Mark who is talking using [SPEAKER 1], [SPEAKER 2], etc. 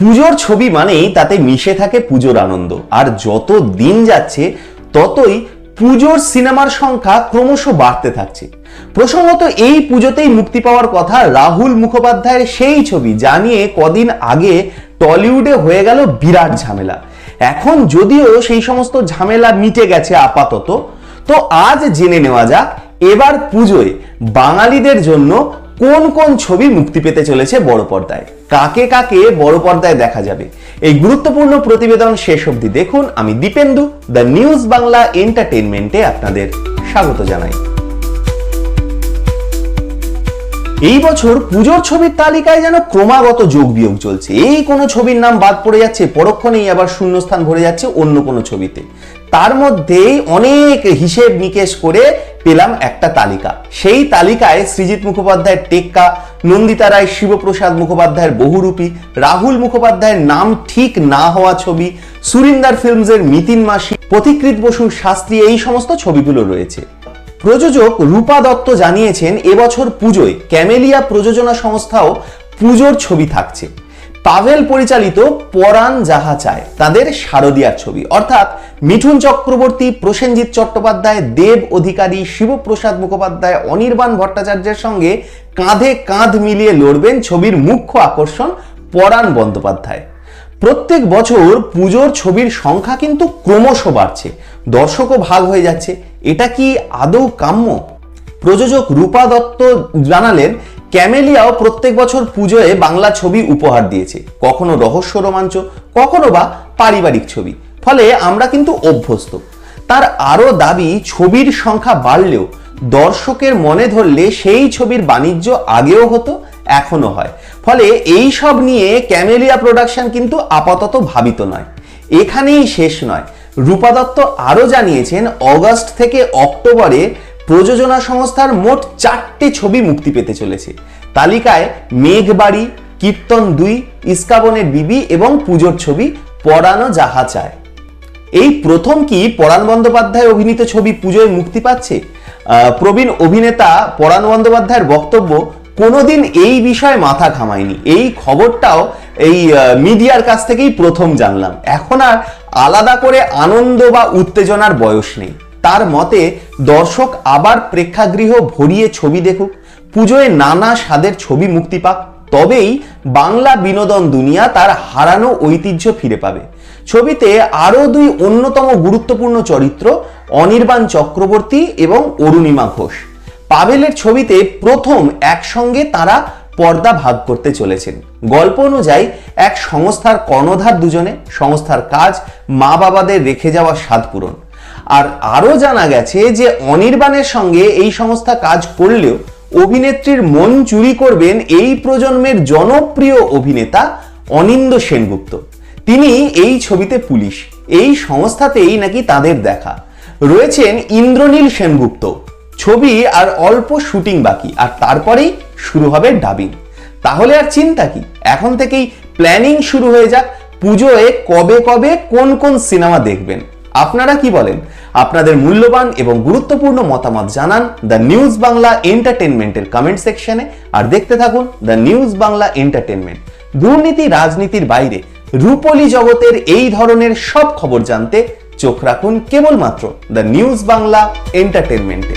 [SPEAKER 1] পুজোর ছবি মানেই তাতে মিশে থাকে পুজোর আনন্দ। আর যত দিন যাচ্ছে, ততই পুজোর সিনেমার সংখ্যা ক্রমশ বাড়তে থাকছে। প্রসঙ্গত এই পুজোতেই মুক্তি পাওয়ার কথা রাহুল মুখোপাধ্যায়ের সেই ছবি, যা নিয়ে কদিন আগে টলিউডে হয়ে গেল বিরাট ঝামেলা। এখন যদিও সেই সমস্ত ঝামেলা মিটে গেছে আপাতত, তো আজ জেনে নেওয়া যাক, এবার পুজোয় বাঙালিদের জন্য কোন কোন ছবি মুক্তি পেতে চলেছে বড় পর্দায়? কাকে কাকে বড় পর্দায় দেখা যাবে? এই গুরুত্বপূর্ণ প্রতিবেদন শেষ অবধি দেখুন। আমি দীপেন্দু, দ্য নিউজ বাংলা এন্টারটেনমেন্টে আপনাদের স্বাগত জানাই। এই বছর পুজোর ছবির তালিকায় যেন ক্রমাগত যোগ বিয়োগ চলছে। এই কোনো ছবির নাম বাদ পড়ে যাচ্ছে, পরক্ষণেই আবার শূন্যস্থান ভরে যাচ্ছে অন্য কোনো ছবিতে। তার মধ্যেই অনেক হিসেব নিকেশ করে পেলাম একটা তালিকা। সেই তালিকায় সৃজিত মুখোপাধ্যায়ের টেক্কা, নন্দিতা রায়, শিবপ্রসাদ মুখোপাধ্যায়ের বহুরূপী, রাহুল মুখোপাধ্যায়ের নাম ঠিক না হওয়া ছবি, সুরিন্দার ফিল্মসের মিতিন মাসি পথিকৃত বসুর শাস্ত্রী এই সমস্ত ছবিগুলো রয়েছে। প্রযোজক রূপা দত্ত জানিয়েছেন, এবছর পুজোয় ক্যামেলিয়া প্রযোজনা সংস্থাও পুজোর ছবি থাকছে। পাভেল পরিচালিত পরাণ যাহা চায়, তাদের শারদিয়ার ছবি। অর্থাৎ মিঠুন চক্রবর্তী, প্রসেনজিৎ চট্টোপাধ্যায়, দেব অধিকারী, শিবপ্রসাদ মুখোপাধ্যায়, অনির্বাণ ভট্টাচার্যের সঙ্গে কাঁধে কাঁধ মিলিয়ে লড়বেন ছবির মুখ্য আকর্ষণ পরাণ বন্দ্যোপাধ্যায়। প্রত্যেক বছর পুজোর ছবির সংখ্যা কিন্তু ক্রমশ বাড়ছে। দর্শকও ভাগ হয়ে যাচ্ছে। এটা কি আদৌ কাম্য? প্রযোজক রূপা দত্ত জানালেন, ক্যামেলিয়াও প্রত্যেক বছর পুজোয় বাংলা ছবি উপহার দিয়েছে। কখনো রহস্য রোমাঞ্চ, কখনো বা পারিবারিক ছবি। ফলে আমরা কিন্তু অভ্যস্ত। তার আরও দাবি, ছবির সংখ্যা বাড়লেও দর্শকের মনে ধরলে সেই ছবির বাণিজ্য আগেও হতো এখনও হয়। ফলে এই সব নিয়ে ক্যামেলিয়া প্রোডাকশন কিন্তু আপাতত ভাবিত নয়। এখানেই শেষ নয়। রূপা দত্ত আরও জানিয়েছেন, অগস্ট থেকে অক্টোবরে প্রযোজনা সংস্থার মোট চারটে ছবি মুক্তি পেতে চলেছে। তালিকায় মেঘবাড়ি, কীর্তন দুই, ইস্কাবনের বিবি এবং পুজোর ছবি পড়ানো যাহা চায়। এই প্রথম কি পরাণ বন্দ্যোপাধ্যায় অভিনীত ছবি পুজোয় মুক্তি পাচ্ছে? প্রবীণ অভিনেতা পরাণ বন্দ্যোপাধ্যায়ের বক্তব্য কোনোদিন এই বিষয়ে মাথা ঘামায়নি। এই খবরটাও এই মিডিয়ার কাছ থেকেই প্রথম জানলাম। এখন আর আলাদা করে আনন্দ বা উত্তেজনার বয়স নেই। তার মতে, দর্শক আবার প্রেক্ষাগৃহ ভরিয়ে ছবি দেখুক, পুজোয় নানা স্বাদের ছবি মুক্তি পাক, তবেই বাংলা বিনোদন দুনিয়া তার হারানো ঐতিহ্য ফিরে পাবে। ছবিতে আরও দুই অন্যতম গুরুত্বপূর্ণ চরিত্র, অনির্বাণ চক্রবর্তী এবং অরুণিমা ঘোষ। পাভেলের ছবিতে প্রথম একসঙ্গে তারা পর্দা ভাগ করতে চলেছেন। গল্প অনুযায়ী এক সংস্থার কর্ণধার দুজনে সংস্থার কাজ মা বাবাদের রেখে যাওয়া স্বাদ পূরণ। আর আরও জানা গেছে যে অনির্বাণের সঙ্গে এই সংস্থা কাজ করলেও অভিনেত্রীর মন চুরি করবেন এই প্রজন্মের জনপ্রিয় অভিনেতা অনিন্দ সেনগুপ্ত। তিনি এই ছবিতে পুলিশ। এই সংস্থাতেই নাকি তাদের দেখা। রয়েছেন ইন্দ্রনীল সেনগুপ্ত। ছবি আর অল্প শুটিং বাকি, আর তারপরেই শুরু হবে ডাবিং তাহলে আর চিন্তা কি? এখন থেকেই প্ল্যানিং শুরু হয়ে যাক, পুজোয় কবে কবে কোন কোন সিনেমা দেখবেন। আপনারা কি বলেন? আপনাদের মূল্যবান এবং গুরুত্বপূর্ণ মতামত জানান দ্য নিউজ বাংলা এন্টারটেনমেন্টের কমেন্ট সেকশনে আর দেখতে থাকুন দ্য নিউজ বাংলা এন্টারটেনমেন্ট দুর্নীতি, রাজনীতির বাইরে রূপলি জগতের এই ধরনের সব খবর জানতে চোখ রাখুন কেবলমাত্র দ্য নিউজ বাংলা এন্টারটেনমেন্টে